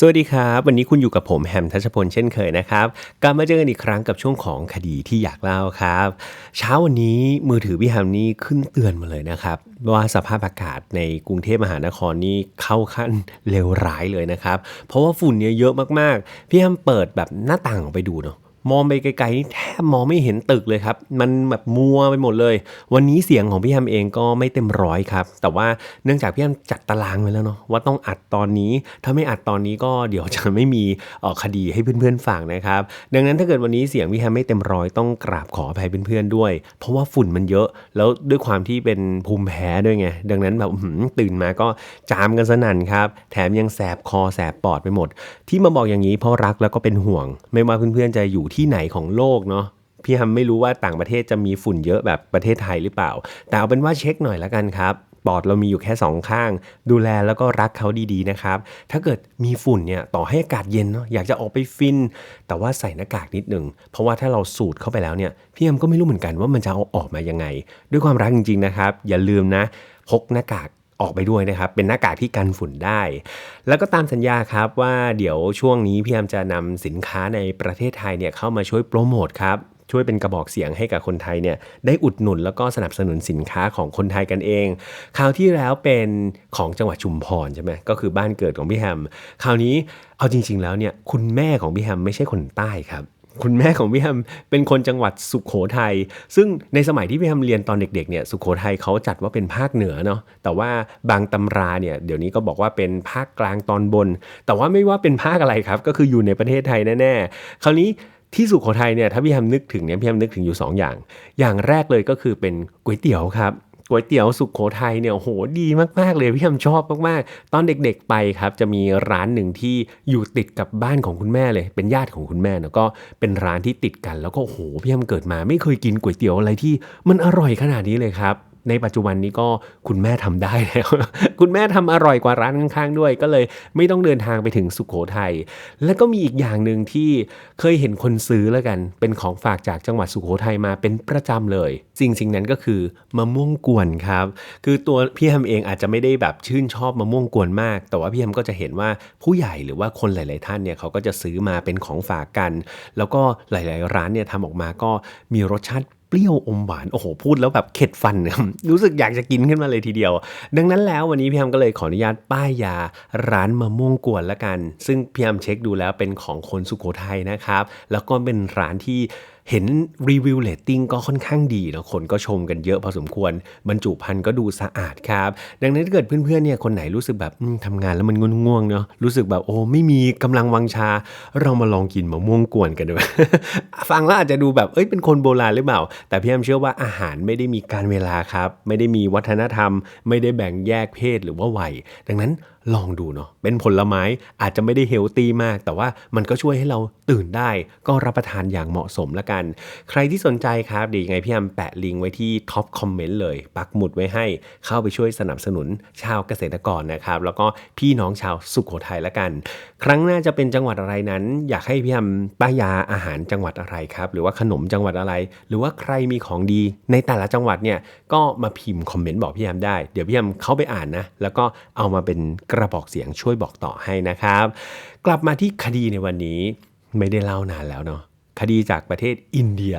สวัสดีครับ วันนี้คุณอยู่กับผมแฮมทัชพลเช่นเคยนะครับกลับมาเจอกันอีกครั้งกับช่วงของคดีที่อยากเล่าครับ เช้าวันนี้มือถือพี่แฮมนี่ขึ้นเตือนมาเลยนะครับว่าสภาพอากาศในกรุงเทพมหานครนี่เข้าขั้นเลวร้ายเลยนะครับ เพราะว่าฝุ่นเนี่ยเยอะมากๆ พี่แฮมเปิดแบบหน้าต่างออกไปดูเนาะ มองไปไกลๆนี่แทบมองไม่เห็นตึกเลยครับ มันแบบมัวไปหมดเลย วันนี้เสียงของพี่แฮมเองก็ไม่เต็มร้อยครับ แต่ว่าเนื่องจากพี่แฮมจัดตารางไว้แล้วเนาะว่าต้องอัดตอนนี้ ถ้าไม่อัดตอนนี้ก็เดี๋ยวจะไม่มีเอ่อคดีให้เพื่อนๆฟังนะครับ ดังนั้นถ้าเกิดวันนี้เสียงพี่แฮมไม่เต็มร้อยต้องกราบขออภัยเพื่อนๆด้วย เพราะว่าฝุ่นมันเยอะ แล้วด้วยความที่เป็นภูมิแพ้ด้วยไง ดังนั้นแบบตื่นมาก็จามกันสนั่นครับ แถมยังแสบคอแสบปอดไปหมด ที่มาบอกอย่างนี้เพราะรักแล้วก็เป็นห่วง ไม่ว่าเพื่อนๆจะอยู่ที่ไหนของโลกเนาะพี่ฮัมไม่รู้ว่าต่างประเทศจะมีฝุ่นเยอะแบบประเทศไทยหรือเปล่า แต่เอาเป็นว่าเช็คหน่อยละกันครับปอดเรามีอยู่แค่สองข้าง ดูแลแล้วก็รักเขาดีๆนะครับ ถ้าเกิดมีฝุ่นเนี่ยต่อให้อากาศเย็นเนาะอยากจะออกไปฟิน แต่ว่าใส่หน้ากากนิดหนึ่งเพราะว่าถ้าเราสูดเข้าไปแล้วเนี่ยพี่ฮัมก็ไม่รู้เหมือนกันว่ามันจะเอาออกมายังไง ด้วยความรักจริงๆนะครับ อย่าลืมนะ พกหน้ากาก ออกไปด้วยนะครับ เป็นหน้ากากที่กันฝุ่นได้ แล้วก็ตามสัญญาครับว่าเดี๋ยวช่วงนี้พี่แอมจะนำสินค้าในประเทศไทยเนี่ยเข้ามาช่วยโปรโมทครับช่วยเป็นกระบอกเสียงให้กับคนไทยเนี่ยได้อุดหนุนแล้วก็สนับสนุนสินค้าของคนไทยกันเอง คราวที่แล้วเป็นของจังหวัดชุมพรใช่ไหมก็คือบ้านเกิดของพี่แฮม คราวนี้เอาจริง ๆ แล้วเนี่ยคุณแม่ของพี่แฮมไม่ใช่คนใต้ครับ คุณแม่ของพี่แฮมเป็นคนจังหวัดสุขโขทัย ซึ่งในสมัยที่พี่แฮมเรียนตอนเด็กๆเนี่ยสุขโขทัยเขาจัดว่าเป็นภาคเหนือเนาะแต่ว่าบางตำราเนี่ยเดี๋ยวนี้ก็บอกว่าเป็นภาคกลางตอนบน แต่ว่าไม่ว่าเป็นภาคอะไรครับ ก็คืออยู่ในประเทศไทยแน่ๆ คราวนี้ที่สุขโขทัยเนี่ยถ้าพี่แฮมนึกถึงเนี่ยพี่แฮมนึกถึงอยู่2อย่าง อย่างแรกเลยก็คือเป็นก๋วยเตี๋ยวครับ ก๋วยเตี๋ยวสุขโขทัยเนี่ยโหดีมากๆเลยพี่แฮมชอบมากๆ ตอนเด็กๆไปครับจะมีร้านหนึ่งที่อยู่ติดกับบ้านของคุณแม่เลย เป็นญาติของคุณแม่แล้วก็เป็นร้านที่ติดกัน แล้วก็โหพี่แฮมเกิดมาไม่เคยกินก๋วยเตี๋ยวอะไรที่มันอร่อยขนาดนี้เลยครับ ในปัจจุบันนี้ก็คุณแม่ทำได้แล้ว คุณแม่ทำอร่อยกว่าร้านข้างๆด้วย ก็เลยไม่ต้องเดินทางไปถึงสุขโขทัยแล้วก็มีอีกอย่างหนึ่งที่เคยเห็นคนซื้อแล้วกัน เป็นของฝากจากจังหวัดสุโขทัยมาเป็นประจำเลยสิ่งสิ่งนั้นก็คือมะม่วงกวนครับ คือตัวพี่แฮมเองอาจจะไม่ได้แบบชื่นชอบมะม่วงกวนมาก แต่ว่าพี่แฮมก็จะเห็นว่าผู้ใหญ่หรือว่าคนหลาย ๆ ท่านเนี่ยเขาก็จะซื้อมาเป็นของฝากกัน แล้วก็หลาย ๆ ร้านเนี่ยทำออกมาก็มีรสชาติ เปรี้ยวอมหวาน โอ้โห พูดแล้วแบบเข็ดฟันรู้สึกอยากจะกินขึ้นมาเลยทีเดียว ดังนั้นแล้ววันนี้พี่แอมก็เลยขออนุญาตป้ายยาร้านมะม่วงกวนละกัน ซึ่งพี่แอมเช็คดูแล้วเป็นของคนสุโขทัยนะครับ แล้วก็เป็นร้านที่ เห็นรีวิวเลตติ้งก็ค่อนข้างดีนะคนก็ชมกันเยอะพอสมควร บรรจุภัณฑ์ก็ดูสะอาดครับ ดังนั้นถ้าเกิดเพื่อนๆเนี่ยคนไหนรู้สึกแบบอืมทำงานแล้วมันง่วงๆเนาะรู้สึกแบบโอ้ไม่มีกำลังวังชา เรามาลองกินมะม่วงกวนกันดูฟังแล้วอาจจะดูแบบเอ้ยเป็นคนโบราณหรือเปล่า แต่พี่แอมเชื่อว่าอาหารไม่ได้มีการเวลาครับ ไม่ได้มีวัฒนธรรม ไม่ได้แบ่งแยกเพศหรือว่าวัย ดังนั้น ลองดูเนาะเป็นผลไม้อาจจะไม่ได้เฮลตี้มาก แต่ว่ามันก็ช่วยให้เราตื่นได้ ก็รับประทานอย่างเหมาะสมละกัน ใครที่สนใจครับเดี๋ยวยังไงพี่แอมแปะลิงก์ไว้ที่ท็อปคอมเมนต์เลย ปักหมุดไว้ให้เข้าไปช่วยสนับสนุนชาวเกษตรกรนะครับ แล้วก็พี่น้องชาวสุขโขทัยละกัน ครั้งหน้าจะเป็นจังหวัดอะไรนั้น อยากให้พี่แอมป้ายยาอาหารจังหวัดอะไรครับหรือว่าขนมจังหวัดอะไร หรือว่าใครมีของดีในแต่ละจังหวัดเนี่ยก็มาพิมพ์คอมเมนต์บอกพี่แอมได้เดี๋ยวพี่แอมเข้าไปอ่านนะแล้วก็เอามาเป็นกระบอกเสียงช่วยบอกต่อให้นะครับ กลับมาที่คดีในวันนี้ไม่ได้เล่านานแล้วเนาะคดีจากประเทศอินเดีย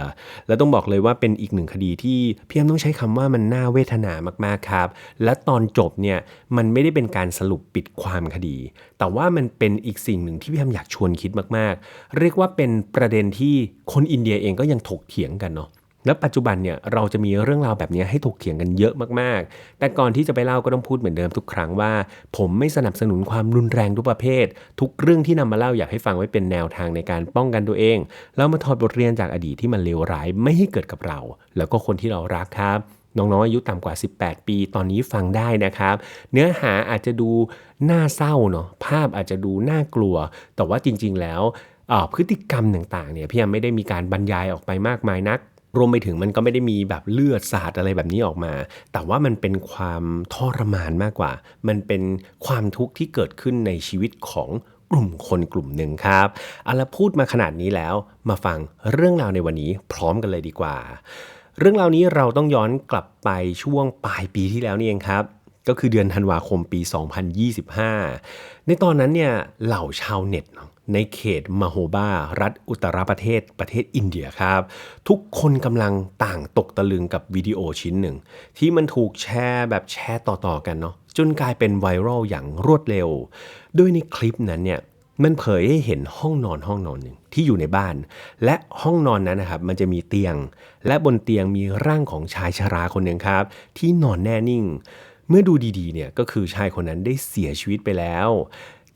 แล้วต้องบอกเลยว่าเป็นอีกหนึ่งคดีที่พี่แอมต้องใช้คำว่ามันน่าเวทนามากๆครับ และตอนจบเนี่ยมันไม่ได้เป็นการสรุปปิดความคดี แต่ว่ามันเป็นอีกสิ่งหนึ่งที่พี่แอมอยากชวนคิดมากๆ เรียกว่าเป็นประเด็นที่คนอินเดียเองก็ยังถกเถียงกันเนาะ และปัจจุบันเนี่ยเราจะมีเรื่องราวแบบนี้ให้ถกเถียงกันเยอะมากๆ แต่ก่อนที่จะไปเล่าก็ต้องพูดเหมือนเดิมทุกครั้งว่า ผมไม่สนับสนุนความรุนแรงทุกประเภท ทุกเรื่องที่นำมาเล่าอยากให้ฟังไว้เป็นแนวทางในการป้องกันตัวเองแล้วมาถอดบทเรียนจากอดีตที่มันเลวร้ายไม่ให้เกิดกับเรา แล้วก็คนที่เรารักครับน้องๆอายุต่ำกว่า 18 ปี ตอนนี้ฟังได้นะครับ เนื้อหาอาจจะดูน่าเศร้าเนาะ ภาพอาจจะดูน่ากลัว แต่ว่าจริงๆ แล้วพฤติกรรมต่างๆ เนี่ยพี่ยังไม่ได้มีการบรรยายออกไปมากมายนัก รวมไปถึงมันก็ไม่ได้มีแบบเลือดสาดอะไรแบบนี้ออกมา แต่ว่ามันเป็นความทรมานมากกว่า มันเป็นความทุกข์ที่เกิดขึ้นในชีวิตของกลุ่มคนกลุ่มหนึ่งครับเอาละพูดมาขนาดนี้แล้ว มาฟังเรื่องราวในวันนี้พร้อมกันเลยดีกว่า เรื่องราวนี้เราต้องย้อนกลับไปช่วงปลายปีที่แล้วนี่เองครับ ก็คือเดือนธันวาคมปี 2025 ในตอนนั้นเนี่ยเหล่าชาวเน็ตเนาะ ในเขตมาโฮบารัฐอุตตรประเทศประเทศอินเดียครับ ทุกคนกำลังต่างตกตะลึงกับวิดีโอชิ้นหนึ่ง ที่มันถูกแชร์แบบแชร์ต่อๆกันเนาะจนกลายเป็นไวรัลอย่างรวดเร็ว โดยในคลิปนั้นเนี่ยมันเผยให้เห็นห้องนอนห้องนอนหนึ่งที่อยู่ในบ้าน และห้องนอนนั้นนะครับมันจะมีเตียง และบนเตียงมีร่างของชายชราคนหนึ่งครับ ที่นอนแน่นิ่ง เมื่อดูดีๆเนี่ยก็คือชายคนนั้นได้เสียชีวิตไปแล้ว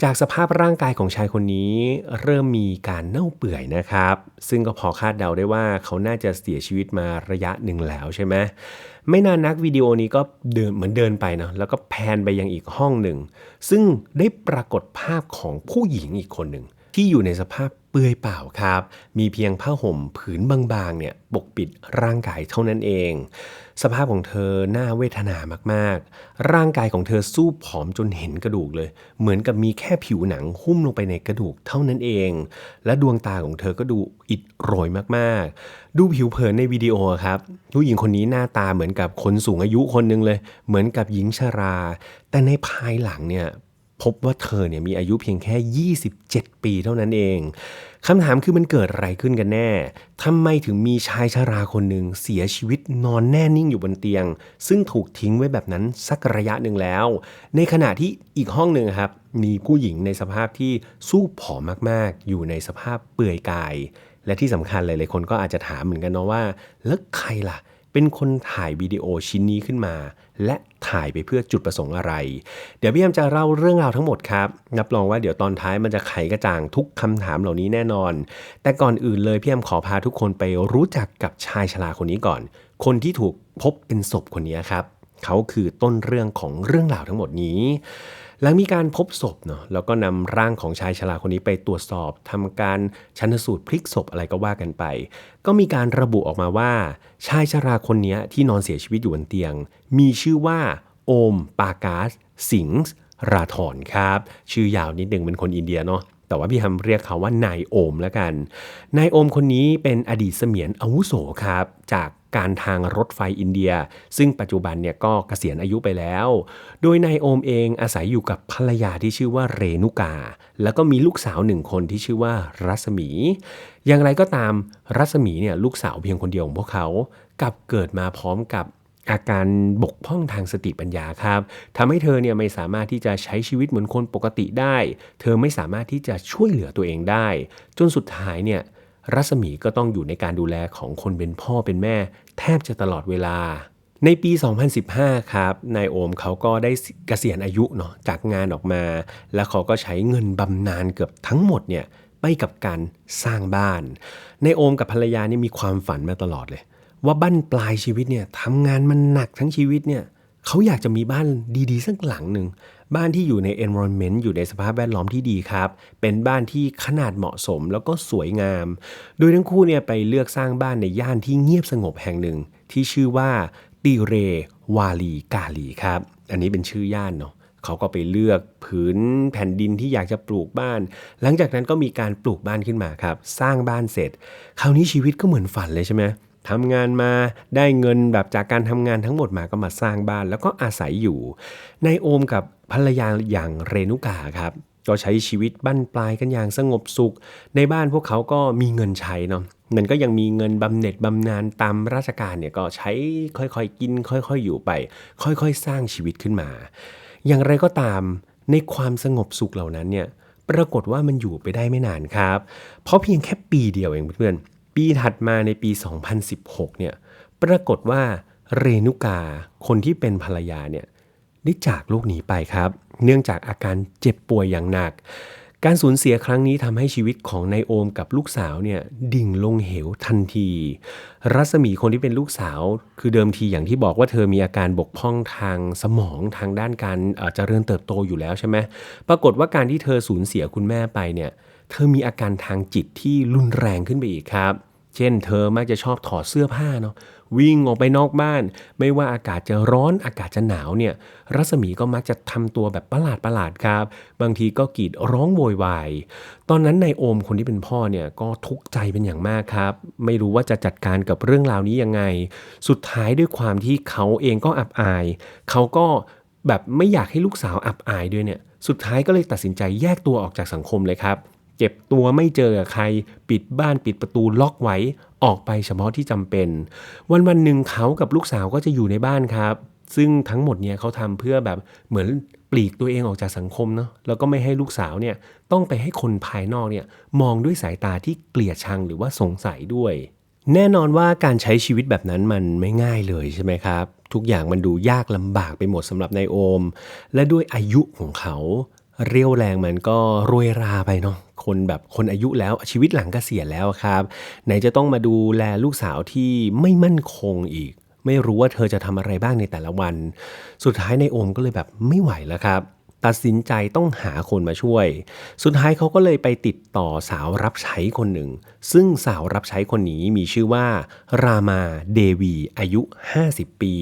จากสภาพร่างกายของชายคนนี้ เริ่มมีการเน่าเปื่อยนะครับ ซึ่งก็พอคาดเดาได้ว่าเขาน่าจะเสียชีวิตมาระยะหนึ่งแล้วใช่ไหมไม่นานนักวิดีโอนี้ก็เดินเหมือนเดินไปเนาะแล้วก็แพนไปยังอีกห้องหนึ่ง ซึ่งได้ปรากฏภาพของผู้หญิงอีกคนหนึ่ง ที่อยู่ในสภาพเปลือยเปล่าครับ มีเพียงผ้าห่มผืนบางๆเนี่ยปกปิดร่างกายเท่านั้นเอง สภาพของเธอน่าเวทนามากๆ ร่างกายของเธอสู้ผอมจนเห็นกระดูกเลย เหมือนกับมีแค่ผิวหนังหุ้มลงไปในกระดูกเท่านั้นเอง และดวงตาของเธอก็ดูอิดโรยมากๆ ดูผิวเผินในวิดีโอครับผู้หญิงคนนี้หน้าตาเหมือนกับคนสูงอายุคนหนึ่งเลย เหมือนกับหญิงชรา แต่ในภายหลังเนี่ย พบว่าเธอเนี่ยมีอายุเพียงแค่ 27 ปีเท่านั้นเองคำถามคือมันเกิดอะไรขึ้นกันแน่ทำไมถึงมีชายชาราคนหนึ่งเสียชีวิตนอนแน่นิ่งอยู่บนเตียง ซึ่งถูกทิ้งไว้แบบนั้นสักระยะหนึ่งแล้ว ในขณะที่อีกห้องหนึ่งครับมีผู้หญิงในสภาพที่สู้ผอมมากๆ อยู่ในสภาพเปลือยกาย และที่สำคัญหลายๆคนก็อาจจะถามเหมือนกันเนาะว่าแล้วใครล่ะ เป็นคนถ่ายวิดีโอชิ้นนี้ขึ้นมา และถ่ายไปเพื่อจุดประสงค์อะไร เดี๋ยวพี่แอมจะเล่าเรื่องราวทั้งหมดครับรับรองว่าเดี๋ยวตอนท้ายมันจะไขกระจ่างทุกคำถามเหล่านี้แน่นอน แต่ก่อนอื่นเลยพี่แอมขอพาทุกคนไปรู้จักกับชายชราคนนี้ก่อน คนที่ถูกพบเป็นศพคนนี้ครับเขาคือต้นเรื่องของเรื่องราวทั้งหมดนี้ หลังมีการพบศพเนาะแล้วก็นำร่างของชายชราคนนี้ไปตรวจสอบทำการชันสูตรพลิกศพอะไรก็ว่ากันไป ก็มีการระบุออกมาว่า ชายชราคนนี้ที่นอนเสียชีวิตอยู่บนเตียง มีชื่อว่าโอมปากาสสิงส์ราธรครับ ชื่อยาวนิดหนึ่งเป็นคนอินเดียเนาะแต่ว่าพี่ฮัมเรียกเขาว่านายโอมแล้วกัน นายโอมคนนี้เป็นอดีตเสมียนอาวุโสครับ จาก การทางรถไฟอินเดีย ซึ่งปัจจุบันเนี่ยก็เกษียณอายุไปแล้ว โดยนายโอมเองอาศัยอยู่กับภรรยาที่ชื่อว่าเรนุกา แล้วก็มีลูกสาวหนึ่งคนที่ชื่อว่ารัศมี อย่างไรก็ตามรัศมีเนี่ยลูกสาวเพียงคนเดียวของพวกเขากลับเกิดมาพร้อมกับอาการบกพร่องทางสติปัญญาครับทำให้เธอเนี่ยไม่สามารถที่จะใช้ชีวิตเหมือนคนปกติได้ เธอไม่สามารถที่จะช่วยเหลือตัวเองได้ จนสุดท้ายเนี่ย รัศมีก็ต้องอยู่ในการดูแลของคนเป็นพ่อเป็นแม่ แทบจะตลอดเวลา ในปี 2015 ครับ นายโอมเขาก็ได้เกษียณอายุเนาะจากงานออกมา แล้วเขาก็ใช้เงินบำนาญเกือบทั้งหมดเนี่ยไปกับการสร้างบ้าน นายโอมกับภรรยานี่มีความฝันมาตลอดเลย ว่าบั้นปลายชีวิตเนี่ยทำงานมันหนักทั้งชีวิตเนี่ย เขาอยากจะมีบ้านดีๆ สักหลังหนึ่ง บ้านที่อยู่ใน environment อยู่ในสภาพแวดล้อมที่ดีครับ เป็นบ้านที่ขนาดเหมาะสมแล้วก็สวยงาม โดยทั้งคู่เนี่ยไปเลือกสร้างบ้านในย่านที่เงียบสงบแห่งหนึ่ง ที่ชื่อว่าติเรวาลีกาลีครับ อันนี้เป็นชื่อย่านเนาะเขาก็ไปเลือกผืนแผ่นดินที่อยากจะปลูกบ้าน หลังจากนั้นก็มีการปลูกบ้านขึ้นมาครับ สร้างบ้านเสร็จ คราวนี้ชีวิตก็เหมือนฝันเลยใช่ไหม ทำงานมาได้เงินแบบจากการทำงานทั้งหมดมาก็มาสร้างบ้าน แล้วก็อาศัยอยู่นายโอมกับภรรยาอย่างเรนุกาครับก็ใช้ชีวิตบั้นปลายกันอย่างสงบสุข ในบ้านพวกเขาก็มีเงินใช้เนาะมันก็ยังมีเงินบำเหน็จบำนาญตามราชการเนี่ยก็ใช้ค่อยๆกิน ค่อยๆอยู่ไป ค่อยๆ สร้างชีวิตขึ้นมา อย่างไรก็ตามในความสงบสุขเหล่านั้นเนี่ยปรากฏว่ามันอยู่ไปได้ไม่นานครับ เพราะเพียงแค่ปีเดียวเองเพื่อนๆ ปีถัดมาในปี 2016 เนี่ย ปรากฏว่าเรนุกา คนที่เป็นภรรยาเนี่ย ได้จากโลกนี้ไปครับ เนื่องจากอาการเจ็บป่วยอย่างหนัก การสูญเสียครั้งนี้ทำให้ชีวิตของนายโอมกับลูกสาวเนี่ย ดิ่งลงเหวทันที รัศมีคนที่เป็นลูกสาว คือเดิมทีอย่างที่บอกว่าเธอมีอาการบกพร่องทางสมองทางด้านการเอ่อเจริญเติบโตอยู่แล้วใช่ไหมปรากฏว่าการที่เธอสูญเสียคุณแม่ไปเนี่ย เธอมีอาการทางจิตที่รุนแรงขึ้นไปอีกครับ เช่น เธอมักจะชอบถอดเสื้อผ้าเนาะวิ่งออกไปนอกบ้าน ไม่ว่าอากาศจะร้อนอากาศจะหนาวเนี่ยรัศมีก็มักจะทำตัวแบบประหลาดประหลาดครับ บางทีก็กรีดร้องโวยวายตอนนั้นนายโอมคนที่เป็นพ่อเนี่ยก็ทุกข์ใจเป็นอย่างมากครับ ไม่รู้ว่าจะจัดการกับเรื่องราวนี้ยังไง สุดท้ายด้วยความที่เขาเองก็อับอาย เขาก็แบบไม่อยากให้ลูกสาวอับอายด้วยเนี่ยสุดท้ายก็เลยตัดสินใจแยกตัวออกจากสังคมเลยครับ เก็บตัวไม่เจอกับใคร ปิดบ้านปิดประตูล็อกไว้ ออกไปเฉพาะที่จำเป็น วันวันหนึ่งเขากับลูกสาวก็จะอยู่ในบ้านครับ ซึ่งทั้งหมดเนี่ยเขาทำเพื่อแบบเหมือนปลีกตัวเองออกจากสังคมเนาะแล้วก็ไม่ให้ลูกสาวเนี่ยต้องไปให้คนภายนอกเนี่ยมองด้วยสายตาที่เกลียดชังหรือว่าสงสัยด้วย แน่นอนว่าการใช้ชีวิตแบบนั้นมันไม่ง่ายเลยใช่ไหมครับ ทุกอย่างมันดูยากลำบากไปหมดสำหรับนายโอม และด้วยอายุของเขา เรียวแรงมันก็รวยราไปเนาะคนแบบคนอายุแล้วชีวิตหลังกเกษียณแล้วครับ ไหนจะต้องมาดูแลลูกสาวที่ไม่มั่นคงอีก ไม่รู้ว่าเธอจะทำอะไรบ้างในแต่ละวัน สุดท้ายนายโอมก็เลยแบบไม่ไหวแล้วครับ ตัดสินใจต้องหาคนมาช่วย สุดท้ายเขาก็เลยไปติดต่อสาวรับใช้คนหนึ่ง ซึ่งสาวรับใช้คนนี้มีชื่อว่า รามาเดวีอายุ 50 ปี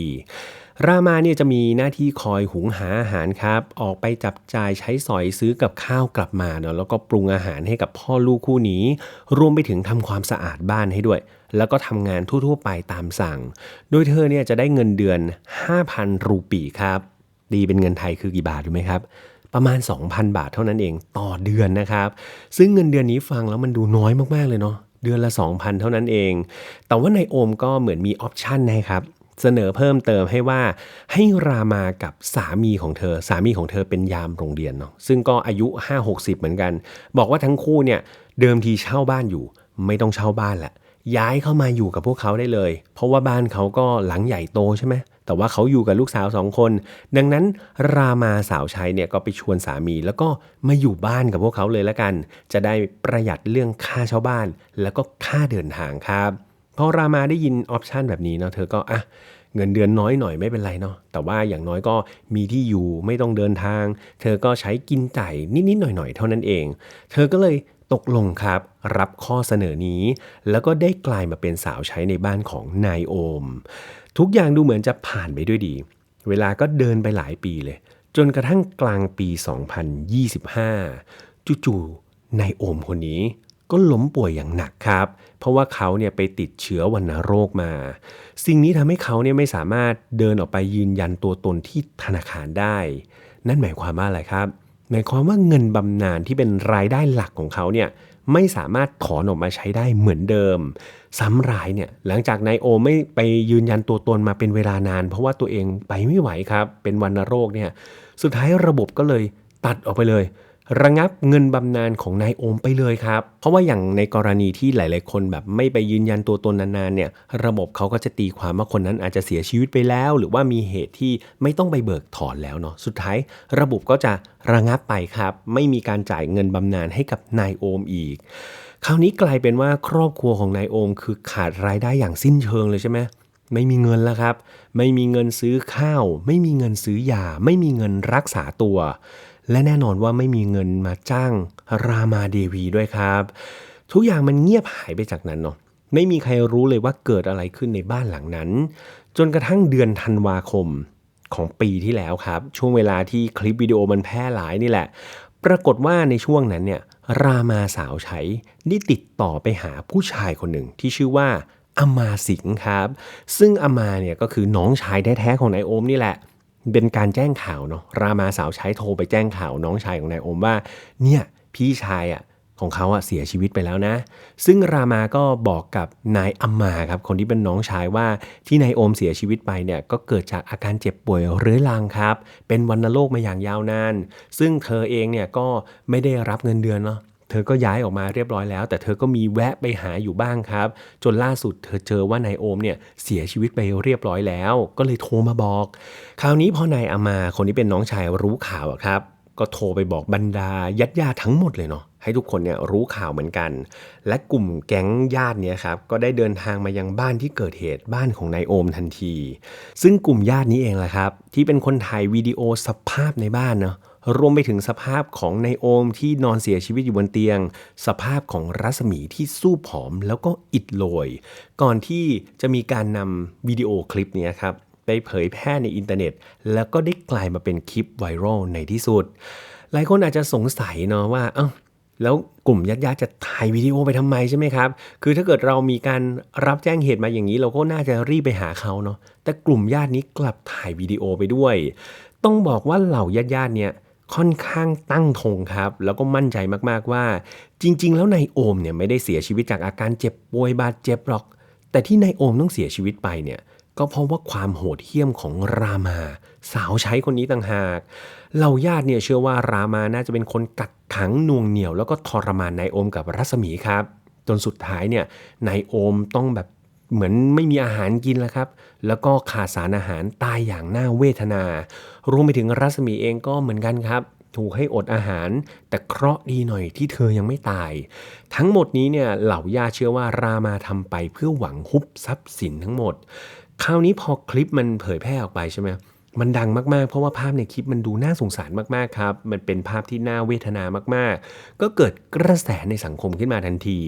รามาเนี่ยจะมีหน้าที่คอยหุงหาอาหารครับ ออกไปจับจ่ายใช้สอยซื้อกับข้าวกลับมาเนาะแล้วก็ปรุงอาหารให้กับพ่อลูกคู่นี้ รวมไปถึงทำความสะอาดบ้านให้ด้วย แล้วก็ทำงานทั่วๆ ไปตามสั่ง โดยเธอเนี่ยจะได้เงินเดือน 5,000 รูปีครับดีเป็นเงินไทยคือกี่บาทรู้ไหมครับประมาณ 2,000 บาทเท่านั้นเองต่อเดือนนะครับ ซึ่งเงินเดือนนี้ฟังแล้วมันดูน้อยมากๆเลยเนาะเดือนละ 2,000 เท่านั้นเอง แต่ว่านายโอมก็เหมือนมีออปชันนะครับ เสนอเพิ่มเติมให้ว่าให้รามากับสามีของเธอ สามีของเธอเป็นยามโรงเรียนเนาะซึ่งก็อายุ 5-60 เหมือนกัน บอกว่าทั้งคู่เนี่ยเดิมทีเช่าบ้านอยู่ ไม่ต้องเช่าบ้านแหละย้ายเข้ามาอยู่กับพวกเขาได้เลย เพราะว่าบ้านเขาก็หลังใหญ่โตใช่ไหมแต่ว่าเขาอยู่กับลูกสาวสองคน ดังนั้นรามาสาวใช้เนี่ยก็ไปชวนสามี แล้วก็มาอยู่บ้านกับพวกเขาเลยละกัน จะได้ประหยัดเรื่องค่าเช่าบ้าน แล้วก็ค่าเดินทางครับ พอรามาได้ยินออปชันแบบนี้เนาะเธอก็อะเงินเดือนน้อยหน่อยไม่เป็นไรเนาะแต่ว่าอย่างน้อยก็มีที่อยู่ไม่ต้องเดินทาง เธอก็ใช้กินจ่ายนิดๆหน่อยๆเท่านั้นเอง เธอก็เลยตกลงครับรับข้อเสนอนี้ แล้วก็ได้กลายมาเป็นสาวใช้ในบ้านของนายโอม ทุกอย่างดูเหมือนจะผ่านไปด้วยดี เวลาก็เดินไปหลายปีเลย จนกระทั่งกลางปี 2025 จู่ๆนายโอมคนนี้ ก็ล้มป่วยอย่างหนักครับ เพราะว่าเขาเนี่ยไปติดเชื้อวัณโรคมา สิ่งนี้ทำให้เขาเนี่ยไม่สามารถเดินออกไปยืนยันตัวตนที่ธนาคารได้ นั่นหมายความว่าอะไรครับ หมายความว่าเงินบำนาญที่เป็นรายได้หลักของเขาเนี่ยไม่สามารถถอนออกมาใช้ได้เหมือนเดิม ซ้ำรายเนี่ยหลังจากนายโอไม่ไปยืนยันตัวตนมาเป็นเวลานาน เพราะว่าตัวเองไปไม่ไหวครับ เป็นวัณโรคเนี่ยสุดท้ายระบบก็เลยตัดออกไปเลย ระงับเงินบำนาญของนายโอมไปเลยครับ เพราะว่าอย่างในกรณีที่หลาย ๆ คนแบบไม่ไปยืนยันตัวตนนานๆเนี่ยระบบเขาก็จะตีความว่าคนนั้นอาจจะเสียชีวิตไปแล้ว หรือว่ามีเหตุที่ไม่ต้องไปเบิกถอนแล้วเนาะสุดท้าย ระบบก็จะระงับไปครับ ไม่มีการจ่ายเงินบำนาญให้กับนายโอมอีกคราวนี้กลายเป็นว่าครอบครัวของนายโอม คือขาดรายได้อย่างสิ้นเชิงเลยใช่ไหมไม่มีเงินแล้วครับ ไม่มีเงินซื้อข้าว ไม่มีเงินซื้อยา ไม่มีเงินรักษาตัว และแน่นอนว่าไม่มีเงินมาจ้างรามาเดวีด้วยครับ ทุกอย่างมันเงียบหายไปจากนั้นเนาะไม่มีใครรู้เลยว่าเกิดอะไรขึ้นในบ้านหลังนั้น จนกระทั่งเดือนธันวาคมของปีที่แล้วครับ ช่วงเวลาที่คลิปวิดีโอมันแพร่หลายนี่แหละ ปรากฏว่าในช่วงนั้นเนี่ยรามาสาวใช้ได้ติดต่อไปหาผู้ชายคนหนึ่งที่ชื่อว่าอามาสิงครับ ซึ่งอามาเนี่ยก็คือน้องชายแท้ๆของนายโอมนี่แหละ เป็นการแจ้งข่าวเนาะรามาสาวใช้โทรไปแจ้งข่าวน้องชายของนายโอมว่า เนี่ยพี่ชายอะของเขาอะเสียชีวิตไปแล้วนะ ซึ่งรามาก็บอกกับนายอัมมาครับ คนที่เป็นน้องชายว่าที่นายโอมเสียชีวิตไปเนี่ยก็เกิดจากอาการเจ็บป่วยเรื้อรังครับ เป็นวัณโรคมาอย่างยาวนาน ซึ่งเธอเองเนี่ยก็ไม่ได้รับเงินเดือนเนาะ เธอก็ย้ายออกมาเรียบร้อยแล้ว แต่เธอก็มีแวะไปหาอยู่บ้างครับ จนล่าสุดเธอเจอว่านายโอมเนี่ยเสียชีวิตไปเรียบร้อยแล้ว ก็เลยโทรมาบอก คราวนี้พอนายอามาคนที่เป็นน้องชายรู้ข่าวครับก็โทรไปบอกบรรดาญาติญาติทั้งหมดเลยเนาะให้ทุกคนเนี่ยรู้ข่าวเหมือนกัน และกลุ่มแก๊งญาติเนี่ยครับก็ได้เดินทางมายังบ้านที่เกิดเหตุบ้านของนายโอมทันที ซึ่งกลุ่มญาตินี้เองแหละครับ ที่เป็นคนถ่ายวิดีโอสภาพในบ้านเนาะ รวมไปถึงสภาพของนายโอมที่นอนเสียชีวิตอยู่บนเตียง สภาพของรัศมีที่สู้ผอมแล้วก็อิดโรย ก่อนที่จะมีการนำวิดีโอคลิปนี้ครับไปเผยแพร่ในอินเทอร์เน็ต แล้วก็ได้กลายมาเป็นคลิปไวรัลในที่สุด หลายคนอาจจะสงสัยเนาะว่า เอ้าแล้วกลุ่มญาติๆจะถ่ายวิดีโอไปทำไมใช่ไหมครับ คือถ้าเกิดเรามีการรับแจ้งเหตุมาอย่างนี้ เราก็น่าจะรีบไปหาเขาเนาะ แต่กลุ่มญาตินี้กลับถ่ายวิดีโอไปด้วย ต้องบอกว่าเหล่าญาติๆเนี่ย ค่อนข้างตั้งธงครับ แล้วก็มั่นใจมากๆว่า จริง ๆ แล้วนายโอมเนี่ยไม่ได้เสียชีวิตจากอาการเจ็บป่วยบาดเจ็บหรอก แต่ที่นายโอมต้องเสียชีวิตไปเนี่ยก็เพราะว่าความโหดเหี้ยมของรามา สาวใช้คนนี้ต่างหากเหล่าญาติเนี่ยเชื่อว่ารามาน่าจะเป็นคนกักขังน่วงเหนี่ยว แล้วก็ทรมานนายโอมกับรัศมีครับ จนสุดท้ายเนี่ยนายโอมต้องแบบ เหมือนไม่มีอาหารกินแล้วครับ แล้วก็ขาดสารอาหารตายอย่างน่าเวทนา รวมไปถึงรัศมีเองก็เหมือนกันครับ ถูกให้อดอาหาร แต่เคราะห์ดีหน่อยที่เธอยังไม่ตาย ทั้งหมดนี้เนี่ยเหล่าญาติเชื่อว่ารามาทำไปเพื่อหวังฮุบทรัพย์สินทั้งหมด คราวนี้พอคลิปมันเผยแพร่ออกไปใช่ไหมมันดังมาก ๆ เพราะว่าภาพในคลิปมันดูน่าสงสารมาก ๆ ครับ มันเป็นภาพที่น่าเวทนามาก ๆ ก็เกิดกระแสในสังคมขึ้นมาทันที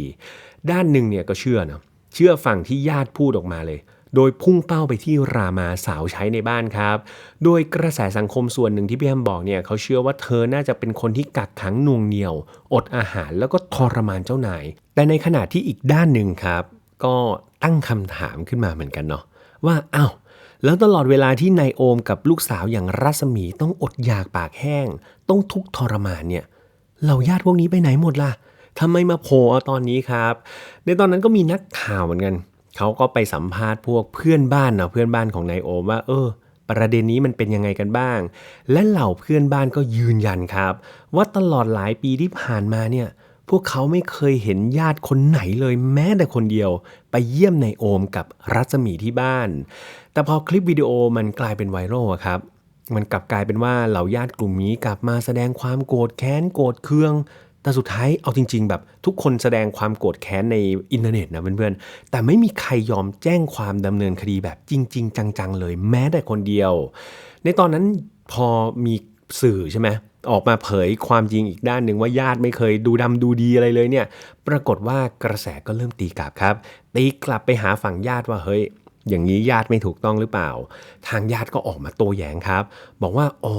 ด้านหนึ่งเนี่ยก็เชื่อเนาะ เชื่อฝั่งที่ญาติพูดออกมาเลย โดยพุ่งเป้าไปที่รามาสาวใช้ในบ้านครับ โดยกระแสสังคมส่วนหนึ่งที่พี่แฮมบอกเนี่ยเขาเชื่อว่าเธอน่าจะเป็นคนที่กักขังน่วงเหนียว อดอาหารแล้วก็ทรมานเจ้านาย แต่ในขณะที่อีกด้านหนึ่งครับ ก็ตั้งคำถามขึ้นมาเหมือนกันเนาะว่าอ้าวแล้วตลอดเวลาที่นายโอมกับลูกสาวอย่างรัศมีต้องอดอยากปากแห้ง ต้องทุกข์ทรมานเนี่ยเหล่าญาติพวกนี้ไปไหนหมดล่ะ ทำไมมาโผล่ตอนนี้ครับ ในตอนนั้นก็มีนักข่าวเหมือนกัน เขาก็ไปสัมภาษณ์พวกเพื่อนบ้านเนาะเพื่อนบ้านของนายโอมว่า เออ ประเด็นนี้มันเป็นยังไงกันบ้าง และเหล่าเพื่อนบ้านก็ยืนยันครับ ว่าตลอดหลายปีที่ผ่านมาเนี่ยพวกเขาไม่เคยเห็นญาติคนไหนเลยแม้แต่คนเดียว ไปเยี่ยมนายโอมกับรัศมีที่บ้าน แต่พอคลิปวิดีโอมันกลายเป็นไวรัลครับมันกลับกลายเป็นว่าเหล่าญาติกลุ่มนี้กลับมาแสดงความโกรธแค้นโกรธเคือง แต่สุดท้ายเอาจริง ๆ แบบทุกคนแสดงความโกรธแค้นในอินเทอร์เน็ตนะเพื่อนๆ แต่ไม่มีใครยอมแจ้งความดำเนินคดีแบบจริง ๆ จัง ๆ เลยแม้แต่คนเดียว ในตอนนั้นพอมีสื่อใช่ไหมออกมาเผยความจริงอีกด้านหนึ่งว่าญาติไม่เคยดูดำดูดีอะไรเลยเนี่ย ปรากฏว่ากระแสก็เริ่มตีกลับครับ ตีกลับไปหาฝั่งญาติว่าเฮ้ย อย่างนี้ญาติไม่ถูกต้องหรือเปล่า ทางญาติก็ออกมาโต้แย้งครับ บอกว่าอ๋อ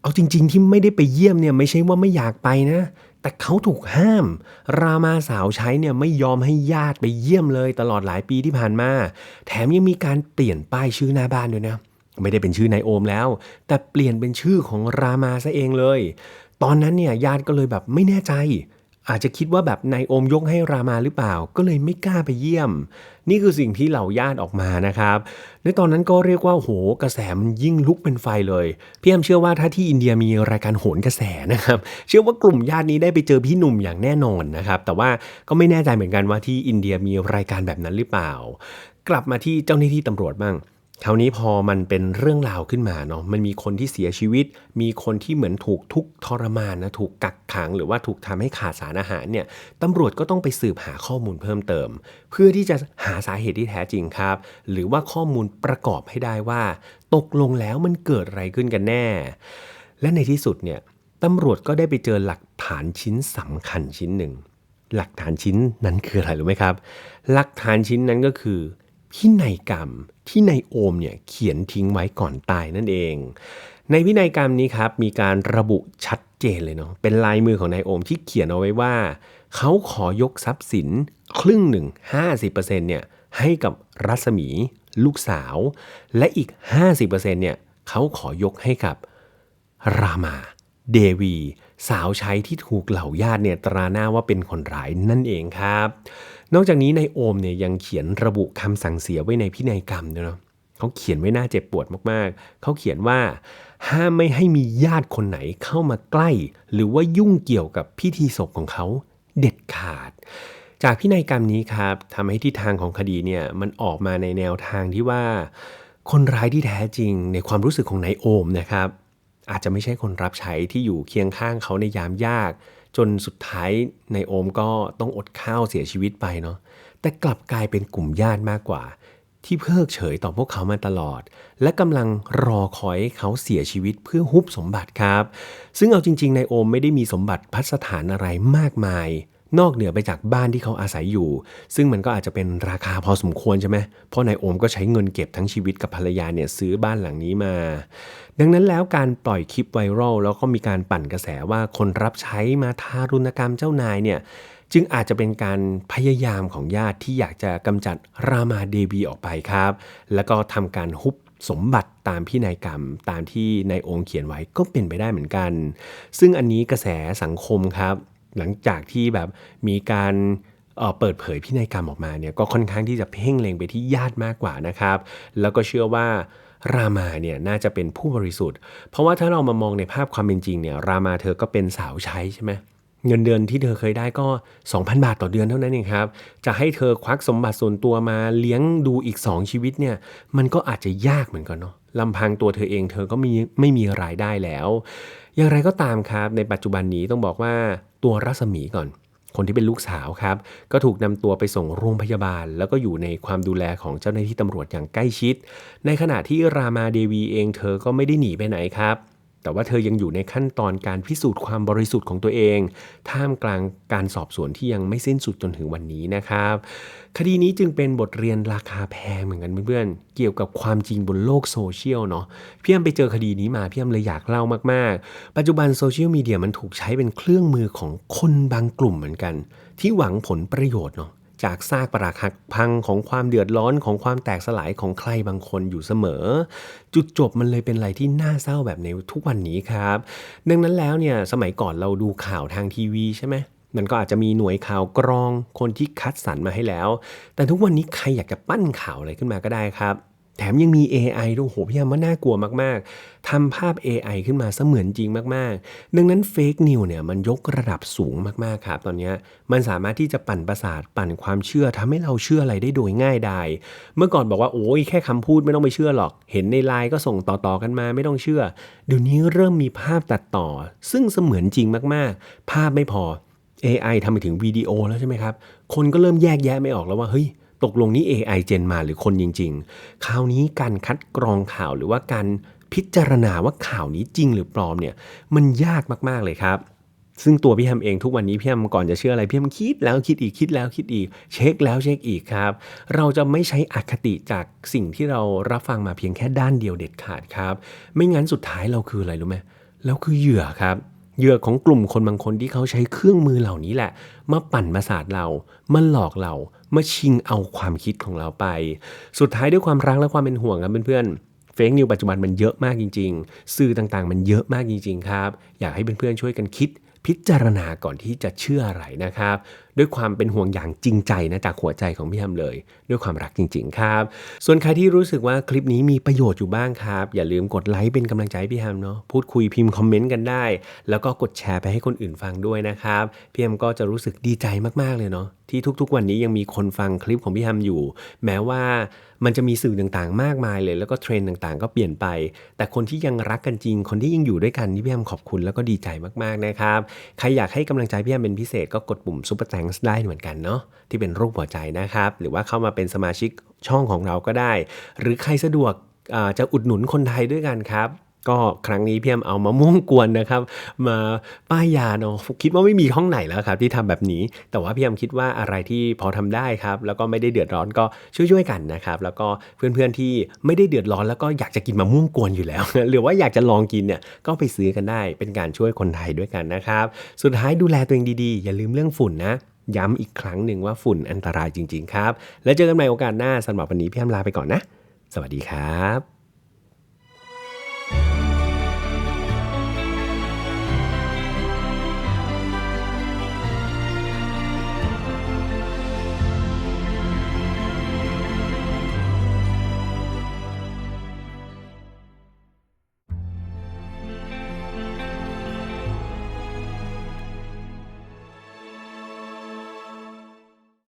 เอาจริง ๆ ที่ไม่ได้ไปเยี่ยมเนี่ยไม่ใช่ว่าไม่อยากไปนะ แต่เขาถูกห้าม รามาสาวใช้เนี่ยไม่ยอมให้ญาติไปเยี่ยมเลยตลอดหลายปีที่ผ่านมา แถมยังมีการเปลี่ยนป้ายชื่อหน้าบ้านด้วยนะ ไม่ได้เป็นชื่อนายโอมแล้ว แต่เปลี่ยนเป็นชื่อของรามาซะเองเลย ตอนนั้นเนี่ยญาติก็เลยแบบไม่แน่ใจ อาจจะคิดว่าแบบนายโอมยกให้รามาหรือเปล่า ก็เลยไม่กล้าไปเยี่ยม นี่คือสิ่งที่เหล่าญาติออกมานะครับ ในตอนนั้นก็เรียกว่าโหกระแสมันยิ่งลุกเป็นไฟเลยพี่แอมเชื่อว่าถ้าที่อินเดียมีรายการโหนกระแสนะครับ เชื่อว่ากลุ่มญาตินี้ได้ไปเจอพี่หนุ่มอย่างแน่นอนนะครับ แต่ว่าก็ไม่แน่ใจเหมือนกันว่าที่อินเดียมีรายการแบบนั้นหรือเปล่า กลับมาที่เจ้าหน้าที่ตำรวจบ้าง คราวนี้พอมันเป็นเรื่องราวขึ้นมาเนาะมันมีคนที่เสียชีวิต มีคนที่เหมือนถูกทุกทรมานนะถูกกักขัง หรือว่าถูกทำให้ขาดสารอาหารเนี่ยตำรวจก็ต้องไปสืบหาข้อมูลเพิ่มเติม เพื่อที่จะหาสาเหตุที่แท้จริงครับ หรือว่าข้อมูลประกอบให้ได้ว่า ตกลงแล้วมันเกิดอะไรขึ้นกันแน่ และในที่สุดเนี่ยตำรวจก็ได้ไปเจอหลักฐานชิ้นสำคัญชิ้นหนึ่งหลักฐานชิ้นนั้นคืออะไรรู้ไหมครับ หลักฐานชิ้นนั้นก็คือ พินัยกรรมที่นายโอมเนี่ยเขียนทิ้งไว้ก่อนตายนั่นเอง ในพินัยกรรมนี้ครับมีการระบุชัดเจนเลยเนาะเป็นลายมือของนายโอมที่เขียนเอาไว้ว่า เขาขอยกทรัพย์สินครึ่งหนึ่ง50%เนี่ยให้กับรัศมีลูกสาว และอีก 50%เนี่ยเขาขอยกให้กับรามา เดวี สาวใช้ที่ถูกเหล่าญาติเนี่ยตราหน้าว่าเป็นคนร้ายนั่นเองครับ นอกจากนี้ในายโอมเนี่ยยังเขียนระบุคำสั่งเสียไว้ในพินัยกรรมด้วยเนาะเขาเขียนไว้น่าเจ็บปวดมากๆ เขาเขียนว่า ห้ามไม่ให้มีญาติคนไหนเข้ามาใกล้ หรือว่ายุ่งเกี่ยวกับพิธีศพของเขาเด็ดขาด จากพินัยกรรมนี้ครับทำให้ทิศทางของคดีเนี่ยมันออกมาในแนวทางที่ว่า คนร้ายที่แท้จริงในความรู้สึกของนายโอมนะครับ อาจจะไม่ใช่คนรับใช้ที่อยู่เคียงข้างเขาในยามยาก จนสุดท้ายในโอมก็ต้องอดข้าวเสียชีวิตไปเนาะแต่กลับกลายเป็นกลุ่มญาติมากกว่า ที่เพิกเฉยต่อพวกเขามาตลอด และกำลังรอคอยให้เขาเสียชีวิตเพื่อฮุบสมบัติครับ ซึ่งเอาจริงๆนายโอมไม่ได้มีสมบัติพัสถานอะไรมากมาย นอกเหนือไปจากบ้านที่เขาอาศัยอยู่ ซึ่งมันก็อาจจะเป็นราคาพอสมควรใช่ไหมเพราะนายโอมก็ใช้เงินเก็บทั้งชีวิตกับภรรยาเนี่ยซื้อบ้านหลังนี้มา ดังนั้นแล้วการปล่อยคลิปไวรัลแล้วก็มีการปั่นกระแสว่าคนรับใช้มาทารุณกรรมเจ้านายเนี่ยจึงอาจจะเป็นการพยายามของญาติที่อยากจะกำจัดรามาเดวีออกไปครับ แล้วก็ทำการฮุบสมบัติตามพินัยกรรม ตามที่นายองค์เขียนไว้ก็เป็นไปได้เหมือนกัน ซึ่งอันนี้กระแสสังคมครับ หลังจากที่แบบมีการเอ่อเปิดเผยพินัยกรรมออกมาเนี่ยก็ค่อนข้างที่จะเพ่งเล็งไปที่ญาติมากกว่านะครับ แล้วก็เชื่อว่ารามาเนี่ยน่าจะเป็นผู้บริสุทธิ์ เพราะว่าถ้าเรามามองในภาพความเป็นจริงเนี่ยรามาเธอก็เป็นสาวใช้ใช่ไหมเงินเดือนที่เธอเคยได้ก็ 2,000 บาทต่อเดือนเท่านั้นเองครับ จะให้เธอควักสมบัติส่วนตัวมาเลี้ยงดูอีก 2 ชีวิตเนี่ย มันก็อาจจะยากเหมือนกันเนาะลำพังตัวเธอเองเธอก็มีไม่มีรายได้แล้ว อย่างไรก็ตามครับ ในปัจจุบันนี้ต้องบอกว่า ตัวรัศมีก่อน คนที่เป็นลูกสาวครับ ก็ถูกนำตัวไปส่งโรงพยาบาล แล้วก็อยู่ในความดูแลของเจ้าหน้าที่ตำรวจอย่างใกล้ชิด ในขณะที่รามาเดวีเองเธอก็ไม่ได้หนีไปไหนครับ แต่ว่าเธอยังอยู่ในขั้นตอนการพิสูจน์ความบริสุทธิ์ของตัวเอง ท่ามกลางการสอบสวนที่ยังไม่สิ้นสุดจนถึงวันนี้นะครับ คดีนี้จึงเป็นบทเรียนราคาแพงเหมือนกันเพื่อนๆ เกี่ยวกับความจริงบนโลกโซเชียลเนาะพี่แอมไปเจอคดีนี้มาพี่แอมเลยอยากเล่ามากๆ ปัจจุบันโซเชียลมีเดียมันถูกใช้เป็นเครื่องมือของคนบางกลุ่มเหมือนกัน ที่หวังผลประโยชน์เนาะ จากซากปรักหักพังของความเดือดร้อนของความแตกสลายของใครบางคนอยู่เสมอ จุดจบมันเลยเป็นอะไรที่น่าเศร้าแบบในทุกวันนี้ครับ ดังนั้นแล้วเนี่ยสมัยก่อนเราดูข่าวทางทีวีใช่ไหมมันก็อาจจะมีหน่วยข่าวกรองคนที่คัดสรรมาให้แล้ว แต่ทุกวันนี้ใครอยากจะปั้นข่าวอะไรขึ้นมาก็ได้ครับ แถมยังมี AI ด้วยโหพี่ยามว่าน่ากลัวมาก ๆ ทำภาพ AI ขึ้นมาเสมือนจริงมาก ๆ ดังนั้นเฟกนิวเนี่ยมันยกระดับสูงมาก ๆ ครับ ตอนนี้มันสามารถที่จะปั่นประสาทปั่นความเชื่อทำให้เราเชื่ออะไรได้โดยง่ายดายเมื่อก่อนบอกว่าโอ้ยแค่คำพูดไม่ต้องไปเชื่อหรอก เห็นในไลน์ก็ส่งต่อ ๆ กันมาไม่ต้องเชื่อ เดี๋ยวนี้เริ่มมีภาพตัดต่อ ซึ่งเสมือนจริงมาก ๆ ภาพไม่พอ AI ทำไปถึงวิดีโอแล้วใช่ไหมครับ คนก็เริ่มแยกแยะไม่ออกแล้วว่าเฮ้ย ตกลงนี้ AI เจนมาหรือคนจริง ๆ คราวนี้การคัดกรองข่าวหรือว่าการพิจารณาว่าข่าวนี้จริงหรือปลอมเนี่ยมันยากมากๆเลยครับซึ่งตัวพี่แฮมเองทุกวันนี้พี่แฮมก่อนจะเชื่ออะไรพี่แฮมคิดแล้วคิดอีกคิดแล้วคิดอีก เช็คแล้วเช็คอีกครับ เราจะไม่ใช้อคติจากสิ่งที่เรารับฟังมาเพียงแค่ด้านเดียวเด็ดขาดครับ ไม่งั้นสุดท้ายเราคืออะไรรู้ไหมเราคือเหยื่อครับ เหยื่อของกลุ่มคนบางคนที่เขาใช้เครื่องมือเหล่านี้แหละ มาปั่นประสาทเรา มาหลอกเรา มาชิงเอาความคิดของเราไป สุดท้ายด้วยความรักและความเป็นห่วงครับเพื่อนๆ เฟกนิวปัจจุบันมันเยอะมากจริง ๆ สื่อต่างๆ มันเยอะมากจริงๆครับ อยากให้เพื่อนๆช่วยกันคิดพิจารณาก่อนที่จะเชื่ออะไรนะครับ ด้วยความเป็นห่วงอย่างจริงใจนะจากหัวใจของพี่แฮมเลย ด้วยความรักจริง ๆ ครับ ส่วนใครที่รู้สึกว่าคลิปนี้มีประโยชน์อยู่บ้างครับ อย่าลืมกดไลค์เป็นกำลังใจพี่แฮมเนาะพูดคุยพิมพ์คอมเมนต์กันได้ แล้วก็กดแชร์ไปให้คนอื่นฟังด้วยนะครับพี่แฮมก็จะรู้สึกดีใจมากๆเลยเนาะที่ทุกๆ วันนี้ยังมีคนฟังคลิปของพี่แฮมอยู่ แม้ว่ามันจะมีสื่อต่างๆ มากมายเลย แล้วก็เทรนด์ต่างๆ ก็เปลี่ยนไป แต่คนที่ยังรักกันจริง คนที่ยังอยู่ด้วยกันนี่พี่แฮมขอบคุณแล้วก็ดีใจมากๆนะครับ ใครอยากให้กำลังใจพี่แฮมเป็นพิเศษก็กดปุ่ม Super ได้เหมือนกันเนาะที่เป็นรูปหัวใจนะครับ หรือว่าเข้ามาเป็นสมาชิกช่องของเราก็ได้ หรือใครสะดวกจะอุดหนุนคนไทยด้วยกันครับก็ครั้งนี้พี่แอมเอามะม่วงกวนนะครับ มาป้ายยาเนาะคิดว่าไม่มีห้องไหนแล้วครับที่ทำแบบนี้ แต่ว่าพี่แอมคิดว่าอะไรที่พอทำได้ครับ แล้วก็ไม่ได้เดือดร้อนก็ช่วยๆกันนะครับ แล้วก็เพื่อนๆที่ไม่ได้เดือดร้อนแล้วก็อยากจะกินมะม่วงกวนอยู่แล้ว หรือว่าอยากจะลองกินเนี่ยก็ไปซื้อกันได้เป็นการช่วยคนไทยด้วยกันนะครับ สุดท้ายดูแลตัวเองดีๆ อย่าลืมเรื่องฝุ่นนะ ย้ำอีกครั้งหนึ่งว่าฝุ่นอันตรายจริง ๆ ครับ แล้วเจอกันใหม่โอกาสหน้าสำหรับวันนี้พี่แอมลาไปก่อนนะ สวัสดีครับ